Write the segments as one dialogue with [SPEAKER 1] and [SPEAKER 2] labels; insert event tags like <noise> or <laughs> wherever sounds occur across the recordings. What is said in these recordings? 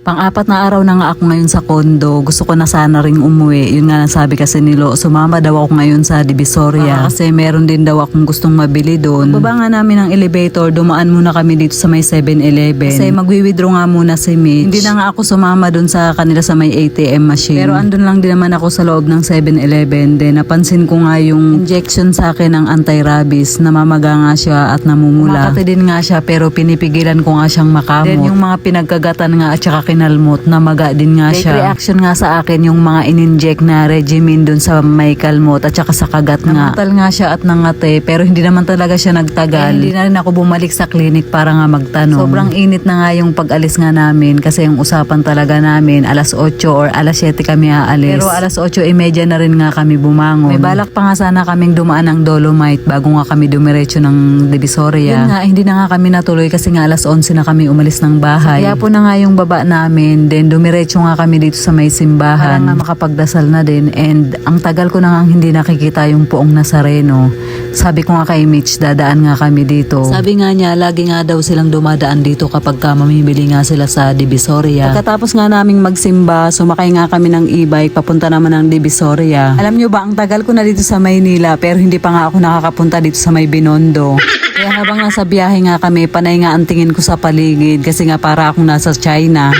[SPEAKER 1] Pang-apat na araw na nga ako ngayon sa kondo. Gusto ko na sana ring umuwi. Yun nga sabi kasi nilo, sumama daw ako ngayon sa Divisoria. kasi meron din daw akong gustong mabili doon. Baba nga namin ng elevator, dumaan muna kami dito sa may 7-Eleven. Kasi magwi-withdraw nga muna si Mitch. Hindi na nga ako sumama doon sa kanila sa may ATM machine. Pero andun lang din naman ako sa loob ng 7-Eleven. Then napansin ko nga yung injection sa akin ng anti-rabies. Namamaga nga siya at namumula. Makati din nga siya pero pinipigilan ko nga siyang makamot. Then yung mga pinagkagatan nga at saka kinalmot, namaga din nga siya. reaction nga sa akin yung mga in-inject na regimen dun sa may kalmot at saka sa kagat nga. Namatal nga siya at nangate pero hindi naman talaga siya nagtagal. hindi na rin ako bumalik sa clinic para nga magtanong. Sobrang init na nga yung pag-alis nga namin kasi yung usapan talaga namin alas 8 or alas 7 kami aalis. Pero alas 8.30 na rin nga kami bumangon. May balak pa nga sana kaming dumaan ng Dolomite bago nga kami dumiretso ng Divisoria. Yun nga, hindi na nga kami natuloy kasi nga alas 11 na kami umalis ng bahay. Kaya po na nga yung baba namin. Then dumiretso nga kami dito sa may simbahan. Para nga makapagdasal na din. And ang tagal ko na nga hindi nakikita yung poong Nazareno. Sabi ko nga kay Mitch, dadaan nga kami dito. Sabi nga niya, lagi nga daw silang dumadaan dito kapag ka mamimili nga sila sa Divisoria. Pagkatapos nga naming magsimba, sumakay nga kami ng e-bike papunta naman ng Divisoria. Alam nyo ba, ang tagal ko na dito sa Maynila pero hindi pa nga ako nakakapunta dito sa may Binondo. <laughs> Kaya habang nasa biyahe nga kami, panay nga ang tingin ko sa paligid kasi nga para akong nasa China.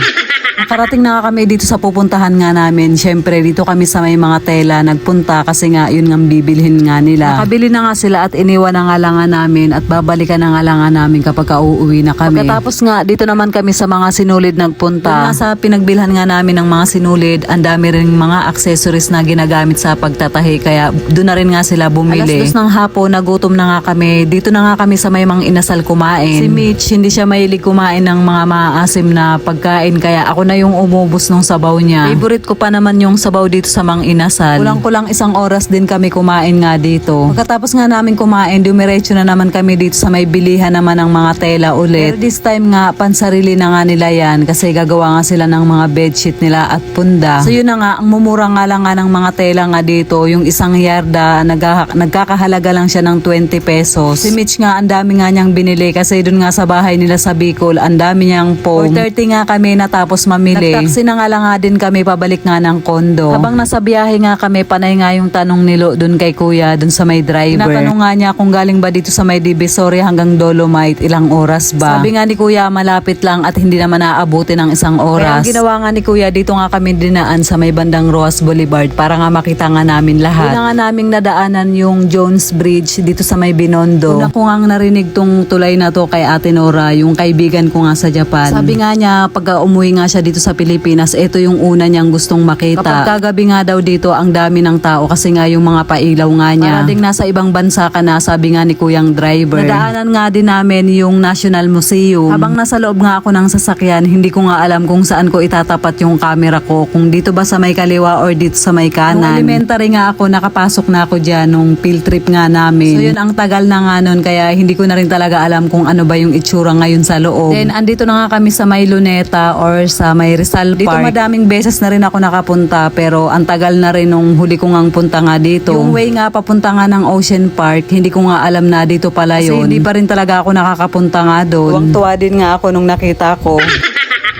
[SPEAKER 1] Nakarating na kami dito sa pupuntahan nga namin. Siyempre, dito kami sa may mga tela nagpunta kasi nga yun nga bibilhin nga nila. Nakabili na nga sila at iniwan na nga lang nga namin at babalikan na nga lang nga namin kapag ka uuwi na kami. Pagkatapos nga, dito naman kami sa mga sinulid nagpunta. Doon sa pinagbilhan nga namin ng mga sinulid, ang dami rin mga accessories na ginagamit sa pagtatahi. Kaya doon na rin nga sila bumili. Alas dos ng hapon, nagutom na nga kami. Dito na nga kami sa may mga inasal kumain. Si Mitch, hindi siya mahilig kumain ng mga maasim na pagkain. Kaya ako na yung umubos ng sabaw niya. Favorite ko pa naman yung sabaw dito sa mga inasal. Kulang-kulang isang oras din kami kumain nga dito. Pagkatapos nga namin kumain, dumiretso na naman kami dito sa may bilihan naman ng mga tela ulit. Pero this time nga, pansarili na nga nila yan kasi gagawa nga sila ng mga bedsheet nila at punda. So yun na nga, ang mumura nga lang nga ng mga tela nga dito, yung isang yarda, nagha- nagkakahalaga lang siya ng 20 pesos. Si Mitch nga, ang dami nga niyang binili kasi dun nga sa bahay nila sa Bicol, ang dami niyang foam. 4.30 nga kami natapos Nagtaksi na nga lang nga din kami pabalik nga ng kondo. Habang nasa biyahe nga kami, panay nga yung tanong nilo dun kay kuya, dun sa may driver. Natanong nga niya kung galing ba dito sa may Divisoria hanggang Dolomite, ilang oras ba? Sabi nga ni kuya, malapit lang at hindi naman naaabuti ng isang oras. Kaya ang ginawa nga ni kuya, dito nga kami dinaan sa may bandang Roas Boulevard para nga makita nga namin lahat. Una nga naming nadaanan yung Jones Bridge dito sa may Binondo. Una ko nga narinig tong tulay na to kay Ate Nora, yung kaibigan ko nga sa Japan. Sabi nga niya, pag umuwi nga siya dito sa Pilipinas, ito yung una niyang gustong makita. Kapag kagabi nga daw dito, ang dami ng tao kasi nga yung mga pailaw nga niya. Para ding nasa ibang bansa ka na, sabi nga ni kuyang driver. Nadaanan nga din namin yung National Museum. Habang nasa loob nga ako ng sasakyan, hindi ko nga alam kung saan ko itatapat yung camera ko. Kung dito ba sa may kaliwa or dito sa may kanan. Nung elementary nga ako, nakapasok na ako dyan nung field trip nga namin. So yun, ang tagal na nga nun, kaya hindi ko na rin talaga alam kung ano ba yung itsura ngayon sa loob. Then, andito na nga kami sa may Luneta or sa may Rizal Park. Dito madaming beses na rin ako nakapunta, pero ang tagal na rin nung huli ko ngang punta nga dito. Yung way nga papunta nga ng Ocean Park, hindi ko nga alam na dito pala yun. Kasi hindi pa rin talaga ako nakakapunta nga doon. Tuwang-tuwa din nga ako nung nakita ko.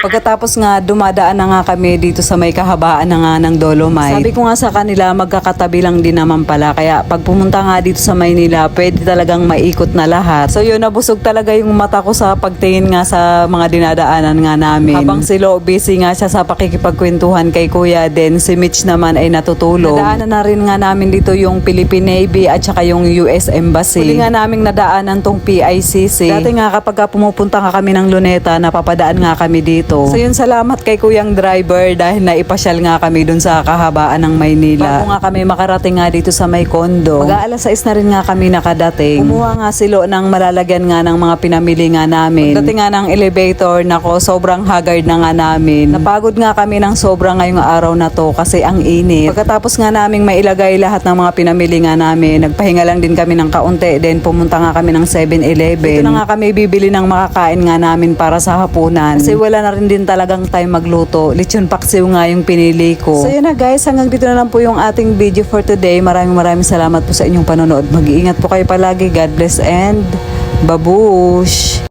[SPEAKER 1] Pagkatapos nga dumadaan na nga kami dito sa may kahabaan na nga ng Dolomite. Sabi ko nga sa kanila magkakatabi lang din naman pala. Kaya pag pumunta nga dito sa Maynila, pwede talagang maikot na lahat. So yun, nabusog talaga yung mata ko sa pagtingin nga sa mga dinadaanan nga namin. Habang si Lo busy nga siya sa pakikipagkwentuhan kay Kuya, then si Mitch naman ay natutulog. Nadaanan na rin nga namin dito yung Philippine Navy at saka yung US Embassy. Huli nga namin nadaanan tong PICC. Dati nga kapag ka pumupunta nga kami ng Luneta, napapadaan nga kami dito. So yun, salamat kay Kuyang Driver dahil naipasyal nga kami dun sa kahabaan ng Maynila. Bago nga kami makarating nga dito sa may kondo. Mag-aalas 6 na rin nga kami nakadating. Kumuha nga silo ng malalagyan nga ng mga pinamili nga namin. Pagdating nga ng elevator, nako, sobrang haggard na nga namin. Napagod nga kami ng sobra ngayong araw na to kasi ang init. Pagkatapos nga naming mailagay lahat ng mga pinamili nga namin, nagpahinga lang din kami ng kaunti. Then pumunta nga kami ng 7-Eleven. Dito na nga kami bibili ng makakain nga namin para sa hapunan. Kasi wala na rin din talagang time magluto. Lechon paksiw nga yung pinili ko. So yun na guys, hanggang dito na lang po yung ating video for today. Maraming maraming salamat po sa inyong panonood. Mag-iingat po kayo palagi. God bless and babush!